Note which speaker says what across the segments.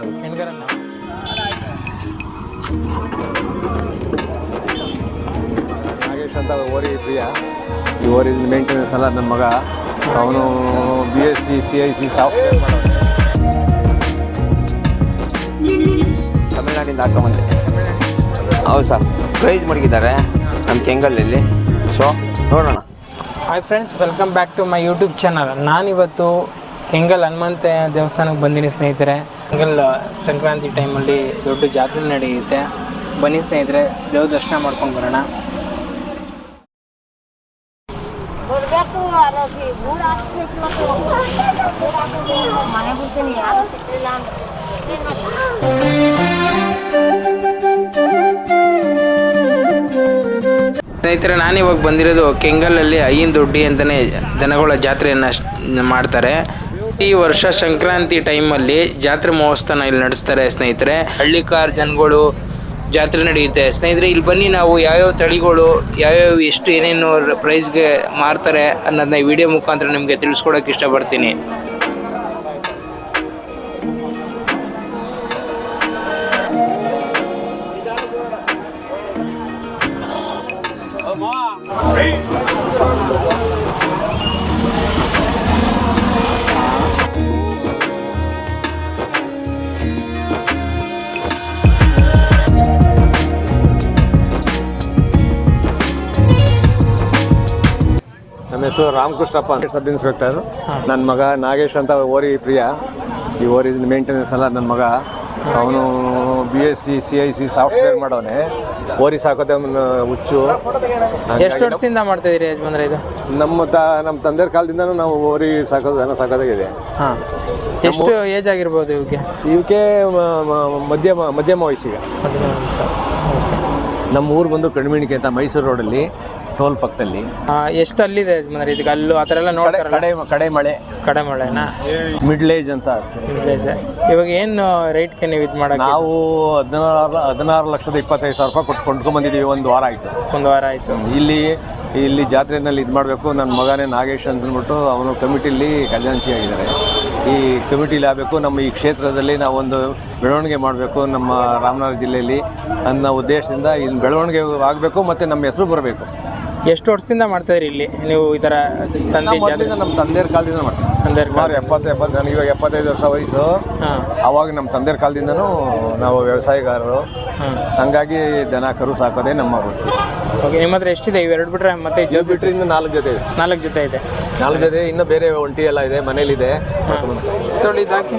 Speaker 1: ಮಾಡೋದು
Speaker 2: ಹೆಣ್ಗರನ್ನ
Speaker 1: ನಾಗೇಶ್ ಅಂತ ಓರಿ ಪ್ರಿಯ ಈ ಓರಿ ಮೇಂಟೆನೆನ್ಸ್ ಅಲ್ಲ ನಮ್ಮ ಮಗ. ಅವನು B S C C I C software ಮಾಡೋದು
Speaker 3: ತಮಿಳ್ನಾಡಿಂದ ಹಾಕೊಂಬಂದೆ. ಹೌದು ಸರ್. ಪ್ರೈಸ್ ಮಡಗಿದ್ದಾರೆ ನಮ್ಮ ಕೆಂಗಲಲ್ಲಿ ಸೊ ನೋಡೋಣ.
Speaker 2: Hi friends welcome back to my YouTube channel ನಾನಿವತ್ತು ಕೆಂಗಲ್ ಹನುಮಂತ ದೇವಸ್ಥಾನಕ್ಕೆ ಬಂದಿನಿ ಸ್ನೇಹಿತರೆ. ಕೆಂಗಲ್ ಸಂಕ್ರಾಂತಿ ಟೈಮಲ್ಲಿ ದೊಡ್ಡ ಜಾತ್ರೆ ನಡೆಯುತ್ತೆ. ಬನ್ನಿ ಸ್ನೇಹಿತರೆ ದೇವ್ರ ದರ್ಶನ ಮಾಡ್ಕೊಂಡು ಬರೋಣ.
Speaker 4: ಮನೆ ಬಿಡ್ತೀನಿ ಯಾರು ಸಿಕ್ಕಿಲ್ಲ ಅಂದ್ರೆ ಏನ್
Speaker 2: ಸ್ನೇಹಿತರೆ ನಾನಿವಾಗ ಬಂದಿರೋದು ಕೆಂಗಲಲ್ಲಿ ಅಯ್ಯನ ದೊಡ್ಡಿ ಅಂತಲೇ ದನಗಳ ಜಾತ್ರೆಯನ್ನು ಮಾಡ್ತಾರೆ. ಈ ವರ್ಷ ಸಂಕ್ರಾಂತಿ ಟೈಮಲ್ಲಿ ಜಾತ್ರೆ ಮಹೋತ್ಸವನ ಇಲ್ಲಿ ನಡೆಸ್ತಾರೆ ಸ್ನೇಹಿತರೆ. ಹಳ್ಳಿ ಕಾರ್ ಜನಗಳು ಜಾತ್ರೆ ನಡೆಯುತ್ತೆ. ಸ್ನೇಹಿತರೆ, ಇಲ್ಲಿ ಬನ್ನಿ ನಾವು ಯಾವ್ಯಾವ ತಳಿಗಳು, ಯಾವ್ಯಾವ ಎಷ್ಟು ಏನೇನು ಪ್ರೈಸ್ಗೆ ಮಾರ್ತಾರೆ ಅನ್ನೋದನ್ನ ಈ ವಿಡಿಯೋ ಮುಖಾಂತರ ನಿಮಗೆ ತಿಳಿಸ್ಕೊಡೋಕೆ ಇಷ್ಟಪಡ್ತೀನಿ.
Speaker 1: ನಮ್ಮ ಹೆಸರು ರಾಮಕೃಷ್ಣಪ್ಪ ಅಂತ ಸಬ್ ಇನ್ಸ್ಪೆಕ್ಟರ್ ನನ್ನ ಮಗ ನಾಗೇಶ್ ಅಂತ ಓರಿ ಪ್ರಿಯ. ಈ ಓರಿ ಮೇಂಟೆನೆನ್ಸ್ ಅಲ್ಲ ನನ್ನ ಮಗ. ಅವನು B S C C I C software ಮಾಡೋನೆ. ಓರಿ ಸಾಕೋದೆ ಅವನು ಹುಚ್ಚು.
Speaker 2: ಎಷ್ಟು ವರ್ಷದಿಂದ ಮಾಡ್ತಾ ಇದೀರಿ ಯಜಮಾನ್ರೆ ಇದು?
Speaker 1: ನಮ್ಮ ತ ನಮ್ಮ ತಂದೆಯ ಕಾಲದಿಂದನೂ ನಾವು ಓರಿ ಸಾಕೋದು ದನ ಸಾಕೋದಾಗಿದೆ.
Speaker 2: ಹಾಂ. ಎಷ್ಟು ಏಜ್ ಆಗಿರ್ಬೋದು ಇವಕ್ಕೆ
Speaker 1: ಇವಕ್ಕೆ ಮ- ಮ- ಮಧ್ಯಮ ಮಧ್ಯಮ ವಯಸ್ಸಿಗೆ. ನಮ್ಮ ಊರು ಬಂದು ಕಣ್ಮಿಣಿಕೆ ಅಂತ ಮೈಸೂರು ರೋಡಲ್ಲಿ. ಟೋಲ್ ಪಕ್ಕದಲ್ಲಿ.
Speaker 2: ಎಷ್ಟು ಅಲ್ಲಿದೆ ಯಜಮಾನ್ರೆ ಇದಕ್ಕೆ ಅಲ್ಲೂ ಆ ಥರ ಎಲ್ಲ
Speaker 1: ಕಡೆ
Speaker 2: ನೋಡ್ತಾರಲ್ಲ?
Speaker 1: ಕಡೆ ಕಡೆ ಮಳೆ.
Speaker 2: ಕಡೆ ಮಳೆನಾ?
Speaker 1: ಮಿಡ್ಲ್ ಏಜ್ ಅಂತ.
Speaker 2: ಪ್ಲೇಸ್ ಇವಾಗ ಏನು ರೇಟ್ಗೆ ನೀವು ಇದು ಮಾಡಕ್ಕೆ?
Speaker 1: ನಾವು ಹದಿನಾರು ಹದಿನಾರು ಲಕ್ಷದ ಇಪ್ಪತ್ತೈದು ಸಾವಿರ ರೂಪಾಯಿ ಕೊಟ್ಟು ಕೊಂಡ್ಕೊಂಡ್ ಬಂದಿದ್ದೀವಿ ಒಂದು ವಾರ ಆಯಿತು.
Speaker 2: ಒಂದು ವಾರ ಆಯಿತು.
Speaker 1: ಇಲ್ಲಿ ಇಲ್ಲಿ ಜಾತ್ರೆನಲ್ಲಿ ಇದು ಮಾಡಬೇಕು. ನನ್ನ ಮಗನೇ ನಾಗೇಶ್ ಅಂತ ಅಂದ್ಬಿಟ್ಟು ಅವನು ಕಮಿಟಿಲಿ ಖಜಾಂಚಿ ಆಗಿದ್ದಾರೆ. ಈ ಕಮಿಟಿಲಿ ಆಗಬೇಕು. ನಮ್ಮ ಈ ಕ್ಷೇತ್ರದಲ್ಲಿ ನಾವೊಂದು ಬೆಳವಣಿಗೆ ಮಾಡಬೇಕು ನಮ್ಮ ರಾಮನಗರ ಜಿಲ್ಲೆಯಲ್ಲಿ ಅನ್ನೋ ಉದ್ದೇಶದಿಂದ ಇನ್ನು ಬೆಳವಣಿಗೆ ಆಗಬೇಕು ಮತ್ತು ನಮ್ಮ ಹೆಸರು ಬರಬೇಕು.
Speaker 2: ಎಷ್ಟು ವರ್ಷದಿಂದ ಮಾಡ್ತಾ ಇದ್ರಿ ಇಲ್ಲಿ? ನೀವು ಈ ಥರ ತಂದೆ ಜಾತ್ರೆ
Speaker 1: ನಮ್ಮ ತಂದೆಯವ್ರ ಕಾಲದಿಂದ ಮಾಡ್ತೀವಿ. ಸುಮಾರು ಎಪ್ಪತ್ತು ಎಪ್ಪತ್ತು ನನಗೆ ಇವಾಗ ಎಪ್ಪತ್ತೈದು ವರ್ಷ ವಯಸ್ಸು.
Speaker 2: ಹಾಂ.
Speaker 1: ಆವಾಗ ನಮ್ಮ ತಂದೆಯವ್ರ ಕಾಲದಿಂದನೂ ನಾವು ವ್ಯವಸಾಯಗಾರರು. ಹಂಗಾಗಿ ದನ ಕರು ಸಾಕೋದೇ ನಮ್ಮ ವೃತ್ತಿ.
Speaker 2: ಓಕೆ ನಿಮ್ಮ ಹತ್ರ ಎಷ್ಟಿದೆ? ಇವೆರಡು ಬಿಟ್ರೆ ಮತ್ತೆ
Speaker 1: ಜೋ ಬಿಟ್ಟರೆ ಇನ್ನು ನಾಲ್ಕು ಜೊತೆ ಇದೆ.
Speaker 2: ನಾಲ್ಕು ಜೊತೆ ಇದೆ.
Speaker 1: ನಾಲ್ಕು ಜೊತೆ ಇನ್ನೂ ಬೇರೆ ಒಂಟಿ ಎಲ್ಲ ಇದೆ ಮನೇಲಿದೆ.
Speaker 2: ಇದೆ ಇದು ಹಾಕಿ.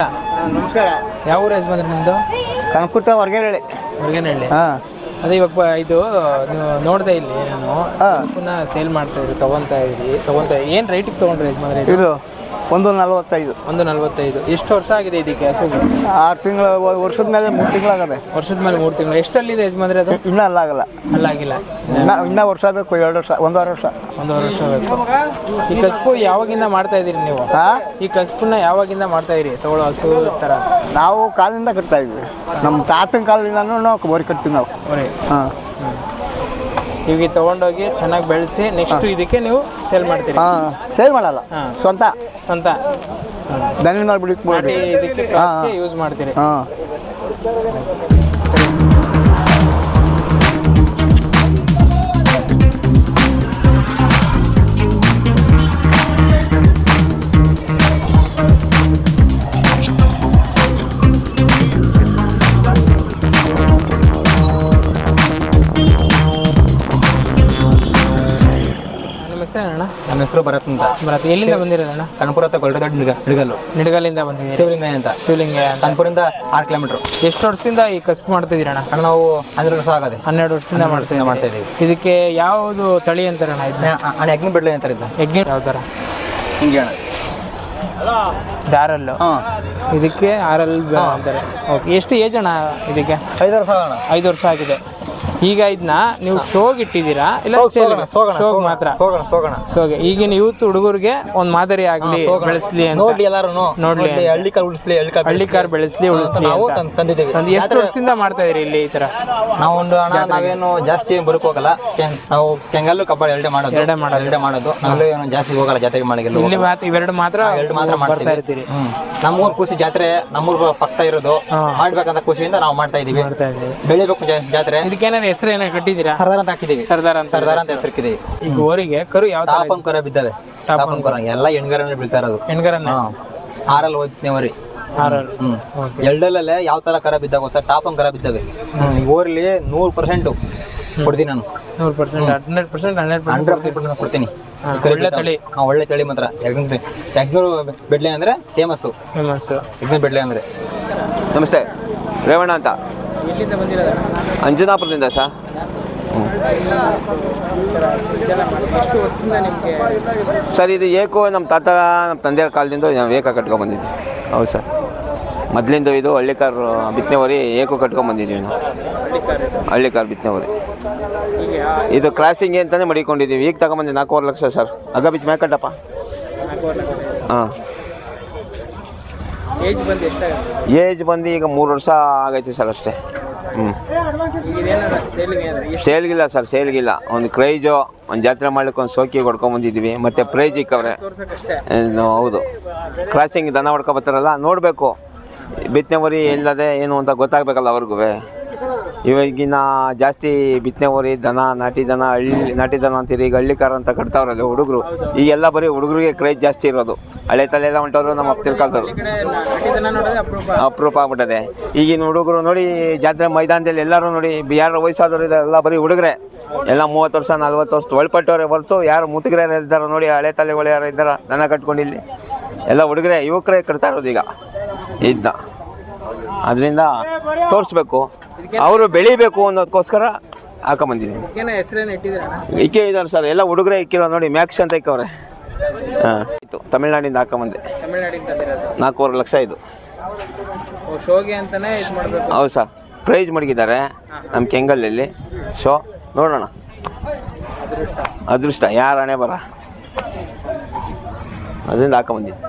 Speaker 5: ನಮಸ್ಕಾರ.
Speaker 2: ಯಾವ ಊರು ಯಜಮಾನ್ರಿ ನಿಮ್ಮದು
Speaker 5: ಕನಕುತ್ತ ಹೊರಗೇನಹಳ್ಳಿ.
Speaker 2: ಹೊರಗೇನಹಳ್ಳಿ.
Speaker 5: ಹಾಂ.
Speaker 2: ಅದೇ ಇವಾಗ ಬ- ಇದು ನೀವು ನೋಡಿದೆ ಇಲ್ಲಿ ನಾನು ಸೇಲ್ ಮಾಡ್ತಾ ಇದ್ರಿ ತಗೊಂತಾ ಇದ್ರಿ ತಗೊಂತ ಏನು ರೇಟಿಗೆ ತಗೊಂಡ್ರಿ ಯಜಮಾನ್ರಿ ಇದು?
Speaker 5: ಇದು ಒಂದು ನಲ್ವತ್ತೈದು.
Speaker 2: ಒಂದು ನಲವತ್ತೈದು. ಎಷ್ಟು ವರ್ಷ ಆಗಿದೆ ಇದಕ್ಕೆ ಹಸುಗೆ?
Speaker 5: ಆರು ತಿಂಗಳ ವರ್ಷದ ಮೇಲೆ ಮೂರು ತಿಂಗಳಾಗದೆ.
Speaker 2: ವರ್ಷದ ಮೇಲೆ ಮೂರು ತಿಂಗಳು. ಎಷ್ಟಲ್ಲಿದೆ ಯಜಮಾನ್ರೆ ಅದು?
Speaker 5: ಇನ್ನೂ ಅಲ್ಲಾಗಲ್ಲ
Speaker 2: ಅಲ್ಲಾಗಿಲ್ಲ.
Speaker 5: ಇನ್ನ ಇನ್ನೂ ವರ್ಷ ಬೇಕು ಎರಡು ವರ್ಷ ಒಂದೂವರೆ ವರ್ಷ.
Speaker 2: ಒಂದೂವರೆ ವರ್ಷ ಬೇಕು. ಈ ಕಸಬು ಯಾವಾಗಿಂದ ಮಾಡ್ತಾ ಇದ್ದೀರಿ ನೀವು?
Speaker 5: ಹಾಂ
Speaker 2: ಈ ಕಸಬನ್ನ ಯಾವಾಗಿಂದ ಮಾಡ್ತಾ ಇದ್ದೀರಿ? ತಗೊಳ್ಳೋ ಹಸು ಥರ
Speaker 5: ನಾವು ಕಾಲಿಂದ ಕಟ್ತಾ ಇದ್ವಿ. ನಮ್ಮ ತಾತನ ಕಾಲದಿಂದನೂ ನಾವು ಬೋರಿ ಕಟ್ತೀವಿ ನಾವು. ಹಾಂ.
Speaker 2: ಇವಾಗ ತಗೊಂಡೋಗಿ ಚೆನ್ನಾಗಿ ಬೆಳೆಸಿ ನೆಕ್ಸ್ಟ್ ಇದಕ್ಕೆ ನೀವು ಸೇಲ್ ಮಾಡ್ತೀರಿ.
Speaker 5: ಹಾಂ ಸೇಲ್ ಮಾಡಲ್ಲ. ಸ್ವಂತ.
Speaker 2: ಸ್ವಂತ.
Speaker 5: ಬಿಡಕ್ಕೆ
Speaker 2: ನಾಟಿ ಇದಕ್ಕೆ ಯೂಸ್ ಮಾಡ್ತೀರಿ.
Speaker 5: ಹಾಂ.
Speaker 2: ಹೆಸರೇನಣ್ಣ
Speaker 6: ನನ್ನ ಹೆಸರು ಭರತ್ ಅಂತ.
Speaker 2: ಭರತ್ ಎಲ್ಲಿಂದ ಬಂದಿರೋದಣ್ಣ
Speaker 6: ಕನಪುರ ಹತ್ರ ಗೊಲ್ರಗಡ್ ನಿಡ್ಗ ನಿಡ್ಗಲ್ಲು.
Speaker 2: ನಿಡಗಲಿಂದ ಬಂದಿದ್ದೀವಿ
Speaker 6: ಶಿವಲಿಂಗ ಅಂತ.
Speaker 2: ಶಿವಲಿಂಗ ಅಂತ.
Speaker 6: ಆರು ಕಿಲೋಮೀಟರ್.
Speaker 2: ಎಷ್ಟು ವರ್ಷದಿಂದ ಈ ಕಸ್ಬು ಮಾಡ್ತಿದ್ದೀರಣ್ಣ?
Speaker 6: ಅಣ್ಣ ನಾವು ಹನ್ನೆರಡು ವರ್ಷ ಆಗದೆ.
Speaker 2: ಹನ್ನೆರಡು ವರ್ಷದಿಂದ ಮಾಡ್ತಿದ್ದೀವಿ
Speaker 6: ಮಾಡ್ತಾ ಇದೀವಿ
Speaker 2: ಇದಕ್ಕೆ ಯಾವುದು ತಳಿ ಅಂತಾರಣ್ಣ ಇದನ್ನ?
Speaker 6: ಅಣ್ಣ ಯಜ್ಞ ಬಿಡ್ಲೆ ಅಂತಾರೆ ಇದ್ದ
Speaker 2: ಯಜ್ಞ ಯಾವ ಥರ
Speaker 6: ಹಿಂಗೆ ಅಣ್ಣ
Speaker 2: ದಾರಲ್ಲು. ಇದಕ್ಕೆ ಆರಲ್ ಅಂತಾರೆ. ಓಕೆ ಎಷ್ಟು ಏಜ್ ಅಣ್ಣ ಇದಕ್ಕೆ?
Speaker 6: ಐದು ವರ್ಷ ಅಣ್ಣ.
Speaker 2: ಐದು ವರ್ಷ ಆಗಿದೆ. ಈಗ ಇದನ್ನ ನೀವು ಶೋಗ್ ಇಟ್ಟಿದ್ದೀರಾ? ಇಲ್ಲ ಶೋಗ್ ಮಾತ್ರ? ಶೋಗೆ ಈಗಿನ ಯೂತ್ ಹುಡುಗರಿಗೆ ಒಂದ್ ಮಾದರಿ ಆಗ್ಲಿ ಬೆಳೆಸ್ಲಿ
Speaker 6: ನೋಡ್ಲಿ ಎಲ್ಲಾರು
Speaker 2: ನೋಡ್ಲಿ.
Speaker 6: ಹಳ್ಳಿ ಕಾರ್ ಉಳಿಸ್ಲಿ ಹಳ್ಳಿ ಕಾರ್
Speaker 2: ಬೆಳೆಸ್ಲಿ ಉಳಿಸ್ಲಿ
Speaker 6: ನಾವು ತಂದಿದ್ದೀವಿ.
Speaker 2: ಎಷ್ಟು ವರ್ಷದಿಂದ ಮಾಡ್ತಾ ಇದ್ರಿ ಇಲ್ಲಿ ಈ ತರ?
Speaker 6: ನಾವು ಒಂದು ಹಣ ನಾವೇನು ಜಾಸ್ತಿ ಬರುಕ್ ಹೋಗಲ್ಲ. ನಾವು ಕೆಂಗಲ್ಲು ಕಬ್ಬಾಳಿ ಎರಡೇ ಮಾಡೋದು.
Speaker 2: ಎರಡೇ ಮಾಡೋದು.
Speaker 6: ಎರಡೇ ಮಾಡೋದು. ನಾವೆಲ್ಲ ಏನು ಜಾಸ್ತಿ ಹೋಗಲ್ಲ ಜಾತ್ರೆಗೆ ಮಾಡಿಗೆಲ್ಲ
Speaker 2: ಇಲ್ಲಿ ಮಾತ್ರ ಇವೆರಡು ಮಾತ್ರ
Speaker 6: ಎರಡು ಮಾತ್ರ ಮಾಡ್ತಾ
Speaker 2: ಇರ್ತೀರಿ.
Speaker 6: ನಮ್ಮೂರ್ ಖುಷಿ ಜಾತ್ರೆ ನಮ್ಮೂರ್ ಪಕ್ಕ ಇರೋದು. ಮಾಡ್ಬೇಕಂತ ಖುಷಿಯಿಂದ ನಾವು ಮಾಡ್ತಾ ಇದೀವಿ.
Speaker 2: ಮಾಡ್ತಾ ಇದೀವಿ.
Speaker 6: ಬೆಳಿಬೇಕು ಜಾ- ಜಾತ್ರೆ.
Speaker 2: ಇದಕ್ಕೇನಾದ್ರು ಹೆಸರು ಏನೋ ಕಟ್ಟಿದೀರಾ
Speaker 6: ಸರ್ದಾರ್ ಅಂತ ಹಾಕಿದೀವಿ
Speaker 2: ಸರ್ದಾರ್ ಅಂತ.
Speaker 6: ಸರ್ದಾರ್ ಅಂತ ಹೆಸರಿಕಿದೀವಿ
Speaker 2: ಈಗ ಊರಿಗೆ ಕರು ಯಾವ ತರ
Speaker 6: ಕರ ಅಂಕರ ಬಿದ್ದಾವೆ ಟಾಪ್ ಕರ. ಎಲ್ಲ ಹೆಣ್ಗರನ್ನ ಬೀಳ್ತಾ ಇರೋದು.
Speaker 2: ಹೆಣ್ಗರನ್ನ?
Speaker 6: ಹಾ. ಆರಲ್ಲಿ ಹೋಗ್ತೇವರಿ
Speaker 2: ಅವ್ರಿ
Speaker 6: ಹ್ಮ್. ಎಲ್ಡಲ್ಲೇ ಯಾವ ತರ ಕರ ಬಿದ್ದಾಗ ಗೊತ್ತಾ? ಟಾಪ್ ಕರ ಬಿದ್ದಾವೆ. ಈ ಊರಲ್ಲಿ ನೂರು ಪರ್ಸೆಂಟ್ ಕೊಡ್ತೀನಿ ನಾನು.
Speaker 2: ನೂರು percent hundred percent hundred percent
Speaker 6: hundred percent ಕೊಡ್ತೀನಿ
Speaker 2: ಒಳ್ಳೆ ತಳಿ.
Speaker 6: ಹಾಂ ಒಳ್ಳೆ ತಳಿ ಮಾತ್ರ. ಯಜ್ಞೂರು ಬೆಡ್ಲೆ ಅಂದರೆ ಫೇಮಸ್ಸು
Speaker 2: ಫೇಮಸ್ಸು
Speaker 6: ಯಜ್ಞ ಬೆಡ್ಲೆ ಅಂದರೆ.
Speaker 3: ನಮಸ್ತೆ. ರೇವಣ್ಣ ಅಂತ.
Speaker 2: ಎಲ್ಲಿಂದ ಬಂದಿರೋದಣ್ಣ
Speaker 3: ಅಂಜನಾಪುರದಿಂದ ಸರ್
Speaker 2: ಎಷ್ಟು ವರ್ಷದಿಂದ ನಿಮಗೆ?
Speaker 3: ಸರ್ ಇದು ಏಕೋ ನಮ್ಮ ತಾತ ನಮ್ಮ ತಂದೆಯ ಕಾಲದಿಂದ ನಾವು ಏಕ ಕಟ್ಕೊಂಡ್ಬಂದಿದ್ವಿ ಹೌದು ಸರ್. ಮೊದಲಿಂದ ಇದು ಹಳ್ಳಿಕಾರ್ ಬಿತ್ತನೆವರಿ ಏಕೋ ಕಟ್ಕೊಂಡ್ ಬಂದಿದ್ದೀವಿ ನಾವು. ಹಳ್ಳಿಕಾರ್ ಬಿತ್ತನೆವರಿ. ಇದು ಕ್ರಾಸಿಂಗ್ ಅಂತಲೇ ಮಡಿಕೊಂಡಿದ್ದೀವಿ. ಈಗ ತಗೊಂಬಂದಿ ನಾಲ್ಕೂವರೆ ಲಕ್ಷ ಸರ್. ಅಗ ಬಿಚ್ಚು ಮ್ಯಾಕಟ್ಟಪ್ಪ ಹಾಂ.
Speaker 2: ಏಜ್ ಬಂದು ಎಷ್ಟಾಗುತ್ತೆ?
Speaker 3: ಏಜ್ ಬಂದು ಈಗ ಮೂರು ವರ್ಷ ಆಗೈತೆ ಸರ್ ಅಷ್ಟೇ. ಹ್ಞೂ ಸೇಲ್ಗಿಲ್ಲ ಸರ್ ಸೇಲ್ಗಿಲ್ಲ. ಒಂದು ಕ್ರೈಜು ಒಂದು ಜಾತ್ರೆ ಮಾಡ್ಲಿಕ್ಕೆ ಒಂದು ಸೋಕಿ ಹೊಡ್ಕೊಂಬಂದಿದ್ದೀವಿ ಮತ್ತು ಪ್ರೈಜ್ ಇಕ್ಕವ್ರೆ ಹೌದು. ಕ್ರಾಸಿಂಗ್ ದನ ಹೊಡ್ಕೊ ಬರ್ತಾರಲ್ಲ ನೋಡಬೇಕು. ಬಿತ್ತನೆ ಮರಿ ಇಲ್ಲದೆ ಏನು ಅಂತ ಗೊತ್ತಾಗಬೇಕಲ್ಲ ಅವ್ರಿಗೂ. ಇವಾಗಿನ ಜಾಸ್ತಿ ಬಿತ್ತನೆ ಹೋರಿ ದನ, ನಾಟಿ ದನ, ಹಳ್ಳಿ, ನಾಟಿ ದನ ಅಂತೀರಿ ಈಗ ಹಳ್ಳಿ ಅಂತ ಕಟ್ತಾವ್ರಲ್ಲ ಹುಡುಗರು, ಈಗೆಲ್ಲ ಬರೀ ಹುಡುಗರಿಗೆ ಕ್ರೇಜ್ ಜಾಸ್ತಿ ಇರೋದು. ಹಳೆ ತಲೆ ಎಲ್ಲ ಹೊಂಟವ್ರು ನಮ್ಮ
Speaker 2: ನೋಡಿದ್ರೆ ಅಪರೂಪ
Speaker 3: ಅಪರೂಪ ಆಗ್ಬಿಟ್ಟದೆ. ಈಗಿನ ಹುಡುಗರು ನೋಡಿ, ಜಾತ್ರೆ ಮೈದಾನದಲ್ಲಿ ಎಲ್ಲರೂ ನೋಡಿ, ಯಾರು ವಯಸ್ಸಾದವರು ಎಲ್ಲ ಬರೀ ಹುಡುಗರೆ. ಎಲ್ಲ ಮೂವತ್ತು ವರ್ಷ, ನಲ್ವತ್ತು ವರ್ಷ ಒಳಪಟ್ಟವ್ರೆ ಹೊರತು, ಯಾರು ಮುತ್ತಿಗರೆ ಇದ್ದಾರೋ ನೋಡಿ, ಹಳೆ ತಲೆಗಳು ಯಾರು ಇದ್ದಾರ, ದನ ಕಟ್ಕೊಂಡು ಇಲ್ಲಿ. ಎಲ್ಲ ಹುಡುಗರೆ, ಯುವಕರೇ ಕಟ್ತಾ ಇರೋದು ಈಗ. ಇದ್ದ ಅದರಿಂದ ತೋರಿಸ್ಬೇಕು. ಅವರು ಬೆಳಿಬೇಕು ಅನ್ನೋದಕ್ಕೋಸ್ಕರ ಹಾಕೊಂಬಂದಿದ್ದೀನಿ.
Speaker 2: ಏನೋ ಹೆಸರೇನು
Speaker 3: ಇಕ್ಕೆ ಇದ್ದಾರೆ ಸರ್ ಎಲ್ಲ ಹುಡುಗರೆ ಇಕ್ಕಿರೋ ನೋಡಿ ಮ್ಯಾಕ್ಸ್ ಅಂತ ಇಕ್ಕವ್ರೆ. ಹಾಂ. ಆಯಿತು ತಮಿಳ್ನಾಡಿಂದ ಹಾಕೊಂಬಂದೆ.
Speaker 2: ತಮಿಳ್ನಾಡಿಗೆ ತಂದಿರೋದು?
Speaker 3: ನಾಲ್ಕೂವರೆ ಲಕ್ಷ ಇದು.
Speaker 2: ಓ ಶೋಗೆ ಅಂತಾನೆ ಇದು ಮಾಡಬೇಕು.
Speaker 3: ಹೌದು ಸರ್ ಪ್ರೈಸ್ ಮಡಗಿದ್ದಾರೆ ನಮ್ಮ ಕೆಂಗಲಲ್ಲಿ ಶೋ ನೋಡೋಣ. ಅದೃಷ್ಟ ಯಾರ ಹಣೆ ಬರ? ಅದರಿಂದ ಹಾಕೊಂಬಂದಿದ್ದು.